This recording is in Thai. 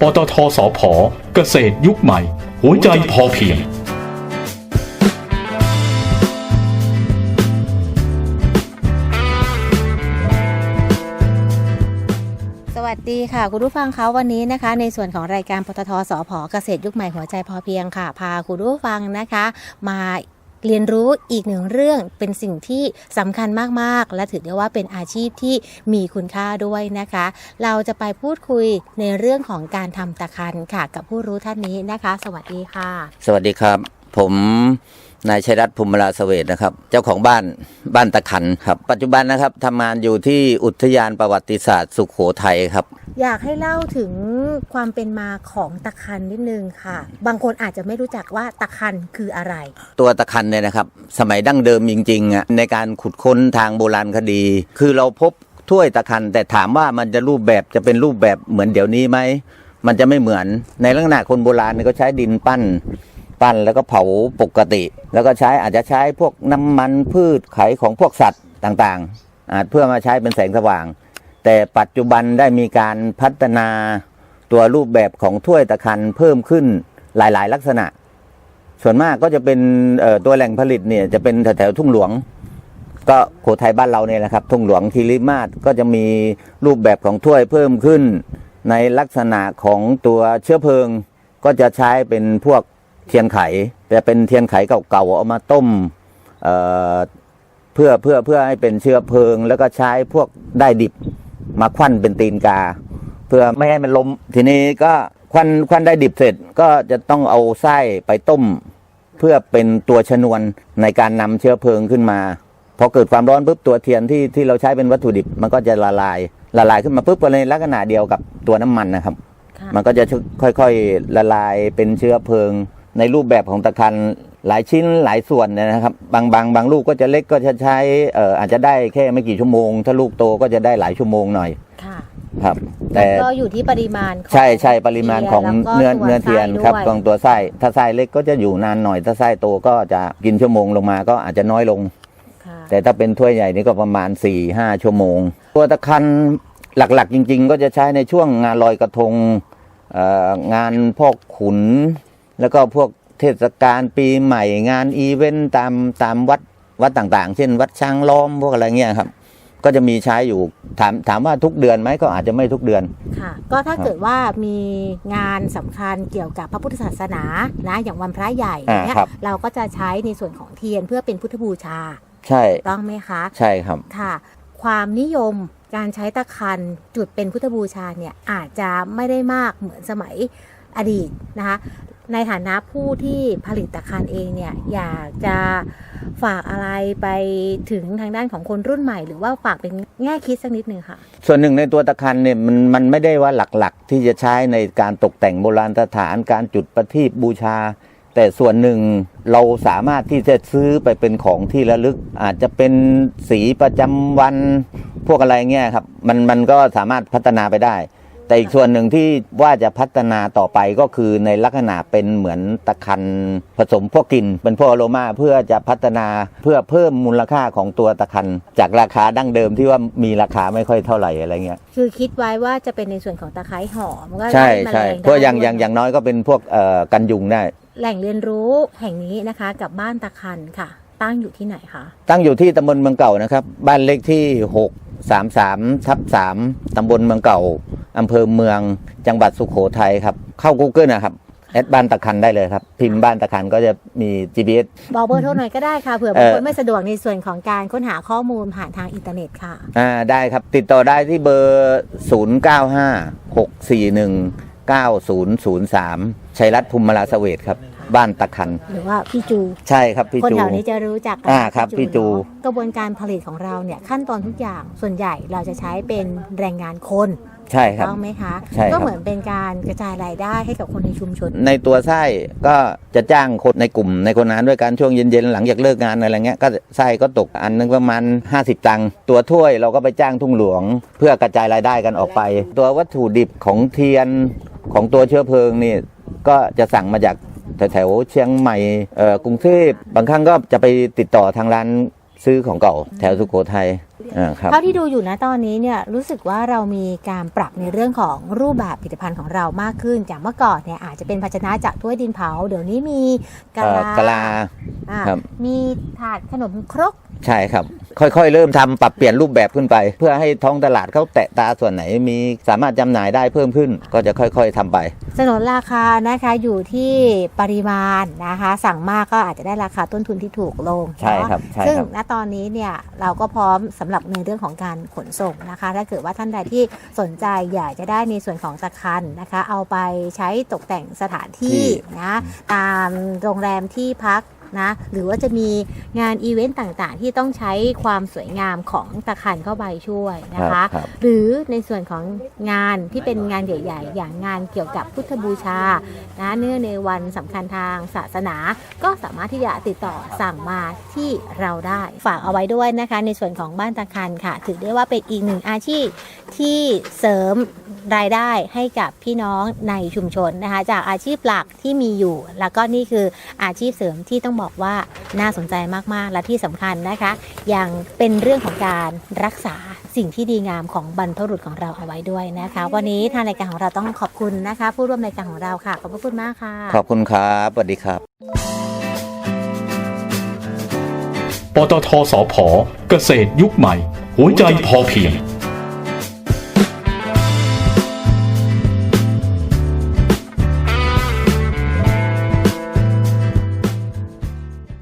ปตทสพเกษตรยุคใหม่ หัวใจพอเพียง สวัสดีค่ะ คุณผู้ฟังคะวันนี้นะคะ ในส่วนของรายการปตทสพเกษตรยุคใหม่หัวใจพอเพียงค่ะ พาคุณผู้ฟังนะคะ มา เรียนรู้อีกหนึ่งเรื่องเป็นสิ่งที่สำคัญมากๆ และถือได้ว่าเป็นอาชีพที่มีคุณค่าด้วยนะคะ เราจะไปพูดคุยในเรื่องของการทำตะคันค่ะ กับผู้รู้ท่านนี้นะคะ สวัสดีค่ะ สวัสดีครับ ผม นายชัยรัตน์ภูมิลาเสเวตนะครับ เจ้าของบ้านบ้านตะขันครับ ปัจจุบันนะครับทำงานอยู่ที่อุทยานประวัติศาสตร์ สุขโขทัยครับ อยากให้เล่าถึงความเป็นมาของตะคันนิดนึงค่ะ บางคนอาจจะไม่รู้จักว่าตะคันคืออะไร ตัวตะขันเนี่ยนะครับ สมัยดั้งเดิมจริงๆอะในการขุดค้นทางโบราณคดี คือเราพบถ้วยตะขันแต่ถามว่ามันจะรูปแบบจะเป็นรูปแบบเหมือนเดี๋ยวนี้ไหมมันจะไม่เหมือนในลักษณะคนโบราณเนี่ยก็ใช้ดินปั้น ปั้นแล้วก็เผาปกติ แล้วก็ใช้อาจจะใช้พวกน้ำมันพืชไขของพวกสัตว์ต่างๆ อาจเพื่อมาใช้เป็นแสงสว่าง แต่ปัจจุบันได้มีการพัฒนาตัวรูปแบบของถ้วยตะคันเพิ่มขึ้นหลายๆ ลักษณะ ส่วนมากก็จะเป็นตัวแหล่งผลิตเนี่ยจะเป็นแถวๆทุ่งหลวง ก็โขทัยบ้านเราเนี่ยแหละครับ ทุ่งหลวงคีริมาศก็จะมีรูปแบบของถ้วยเพิ่มขึ้น ในลักษณะของตัวเชื้อเพลิง ก็จะใช้เป็นพวก เทียนไขแต่เป็นเทียนไขเก่าๆเอามาต้มเอ่อเพื่อเพื่อเพื่อให้เป็นเชื้อเพลิง แล้วก็ใช้พวกได้ดิบมาควันเป็นตีนกา เพื่อไม่ให้มันล้มทีนี้ก็ควันควันได้ดิบเสร็จก็จะต้องเอาไส้ไปต้ม เพื่อเป็นตัวชนวนในการนำเชื้อเพลิงขึ้นมาพอเกิดความร้อนปุ๊บตัวเทียนที่ที่เราใช้เป็นวัตถุดิบ มันก็จะละลายละลายขึ้นมาปุ๊บก็ในลักษณะเดียวกับตัวน้ำมันนะครับค่ะมันก็จะค่อยๆละลายเป็นเชื้อเพลิง ในรูปแบบของตะคันหลายชิ้นหลายส่วนเนยนะครับ บางบางบางลูกก็จะเล็กก็จะใช้เอ่ออาจจะได้แค่ไม่กี่ชั่วโมง ถ้าลูกโตก็จะได้หลายชั่วโมงหน่อยค่ะครับ แต่ก็อยู่ที่ปริมาณของใช่ใช่ปริมาณของทียเนื้อแล้วก็เนื้อเทียนตัวครับไส้ของตัวไส้ถ้าไส้เล็กก็จะอยู่นานหน่อย ถ้าไส้โตก็จะกินชั่วโมงลงมาก็อาจจะน้อยลงค่ะแต่ถ้าเป็นถ้วยใหญ่นี่ก็ประมาณ4ี่ห้าชั่วโมง ตัวตะคันหลักๆ จริง ๆ ก็จะใช้ในช่วงงานลอยกระทงเอ่องานพวกขุน แล้วก็พวกเทศกาลปีใหม่งานอีเวนต์ตามตามวัดวัดต่างๆ เช่น วัดช้างล้อมพวกอะไรเงี้ยครับ ก็จะมีใช้อยู่ถามถามว่าทุกเดือนไหมก็อาจจะไม่ทุกเดือน ค่ะ ก็ถ้าเกิดว่ามีงานสำคัญเกี่ยวกับพระพุทธศาสนานะอย่างวันพระใหญ่อ่าเนี่ยครับ เราก็จะใช้ในส่วนของเทียนเพื่อเป็นพุทธบูชาใช่ต้องไหมคะใช่ครับ ค่ะ ความนิยมการใช้ตะคันจุดเป็นพุทธบูชาเนี่ยอาจจะไม่ได้มากเหมือนสมัยอดีตนะคะ ในฐานะผู้ที่ผลิตตะคันเองเนี่ยอยากจะฝากอะไรไปถึงทางด้านของคนรุ่นใหม่ หรือว่าฝากเป็นแง่คิดสักนิดหนึ่งค่ะ ส่วนหนึ่งในตัวตะคันเนี่ยมันมันไม่ได้ว่าหลักๆ ที่จะใช้ในการตกแต่งโบราณสถานการจุดประทีปบูชา แต่ส่วนหนึ่งเราสามารถที่จะซื้อไปเป็นของที่ระลึก อาจจะเป็นสีประจำวันพวกอะไรเงี้ยครับมันมันก็สามารถพัฒนาไปได้ แต่อีกส่วนหนึ่งที่ว่าจะพัฒนาต่อไปก็คือในลักษณะเป็นเหมือนตะคันผสมพวกกลิ่นเป็นพวกอโรมาเพื่อจะพัฒนาเพื่อเพิ่มมูลค่าของตัวตะคัน จากราคาดั้งเดิมที่ว่ามีราคาไม่ค่อยเท่าไหร่อะไรเงี้ยคือคิดไว้ว่าจะเป็นในส่วนของตะไคร้หอมก็ใช่ไล่แมลใช่งเพราะอย่างได้อย่างอย่างน้อยก็เป็นพวกเอ่อกันยุงได้ แหล่งเรียนรู้แห่งนี้นะคะกับบ้านตะคันค่ะ ตั้งอยู่ที่ไหนคะตั้งอยู่ที่ตำบลเมืองเก่านะครับ บ้านเลขที่ 6 3 3ทับ3ตำบลเมืองเก่า อำเภอเมืองจังหวัดสุโขทัยครับ เข้า Google นะครับแอดบ้านตะคันได้เลยครับ พิมพ์บ้านตะคันก็จะมี GPS บอกเบอร์โทรหน่อยก็ได้ค่ะเผื่อเอ่บางอคนไม่สะดวกในส่วนของการค้นหาข้อมูลผ่านทางอินเทอร์เน็ตค่ะอ่าได้ครับ ติดต่อได้ที่เบอร์ 0 9 5 6 4 1 9 0 0 3 ชัยรัตน์ภูมิลาเสเวตครับ บ้านตะคัน หรือว่าพี่จู ใช่ครับพี่คนจูแถวนี้จะรู้จักกัอ่าครับพี่จูเนอะกระบวนการผลิตของเราเนี่ยขั้นตอนทุกอย่างส่วนใหญ่เราจะใช้เป็นแรงงานคน ใช่ครับ ต้องไหมคะ ใช่ครับ ก็เหมือนเป็นการกระจายรายได้ให้กับคนในชุมชน ในตัวไส้ก็จะจ้างคนในกลุ่มในคนงานด้วยกันช่วงเย็นๆหลังจากเลิกงานอะไรเงี้ยก็ไส้ก็ตกอันนึงประมาณ 50 ตังค์ตัวถ้วยเราก็ไปจ้างทุ่งหลวง เพื่อกระจายรายได้กันออกไป ตัววัตถุดิบของเทียนของตัวเชื้อเพลิงนี่ก็จะสั่งมาจากแถวๆเชียงใหม่เอ่อกรุงเทพบางครั้งก็จะไปติดต่อทางร้านซื้อของเก่าแถวสุโขทัยอ่าครับ เท่าที่ดูอยู่นะตอนนี้เนี่ยรู้สึกว่าเรามีการปรับในเรื่องของรูปแบบผลิตภัณฑ์ของเรามากขึ้นจากเมื่อก่อนเนี่ยอาจจะเป็นภาชนะจากถ้วยดินเผา เดี๋ยวนี้มีกะเอ่อลากะลาอ่าครับมีถาดขนมครก ใช่ครับ ค่อยๆ เริ่มทำปรับเปลี่ยนรูปแบบขึ้นไป เพื่อให้ท้องตลาดเขาแตะตาส่วนไหนมีสามารถจำหน่ายได้เพิ่มขึ้น ก็จะค่อยๆทำไปสนนราคานะคะอยู่ที่ปริมาณนะคะ สั่งมากก็อาจจะได้ราคาต้นทุนที่ถูกลงใช่ครับเนาะใช่ครับซึ่งณตอนนี้เนี่ยเราก็พร้อมสำหรับในเรื่องของการขนส่งนะคะ ถ้าเกิดว่าท่านใดที่สนใจอยากจะได้ในส่วนของตะคันนะคะ เอาไปใช้ตกแต่งสถานที่นะตามโรงแรมที่พัก นะหรือว่าจะมีงานอีเวนต์ต่างๆ ที่ต้องใช้ความสวยงามของตะคันเข้าไปช่วยนะคะ ครับ หรือในส่วนของงานที่เป็นงานใหญ่ ๆ อย่างงานเกี่ยวกับพุทธบูชานะเนื่องในวันสำคัญทางศาสนา ก็สามารถที่จะติดต่อสั่งมาที่เราได้ฝากเอาไว้ด้วยนะคะ ในส่วนของบ้านตะคันค่ะ ถือได้ว่าเป็นอีกหนึ่งอาชีพที่เสริม รายได้ให้กับพี่น้องในชุมชนนะคะ จากอาชีพหลักที่มีอยู่ แล้วก็นี่คืออาชีพเสริมที่ต้องบอกว่าน่าสนใจมากๆ และที่สำคัญนะคะ ยังเป็นเรื่องของการรักษาสิ่งที่ดีงามของบรรพบุรุษของเราเอาไว้ด้วยนะคะ วันนี้ทางรายการของเราต้องขอบคุณนะคะ ผู้ร่วมรายการของเราค่ะขอบพระคุณมากค่ะ ขอบคุณครับสวัสดีครับปตทสพเกษตรยุคใหม่ หัวใจพอเพียง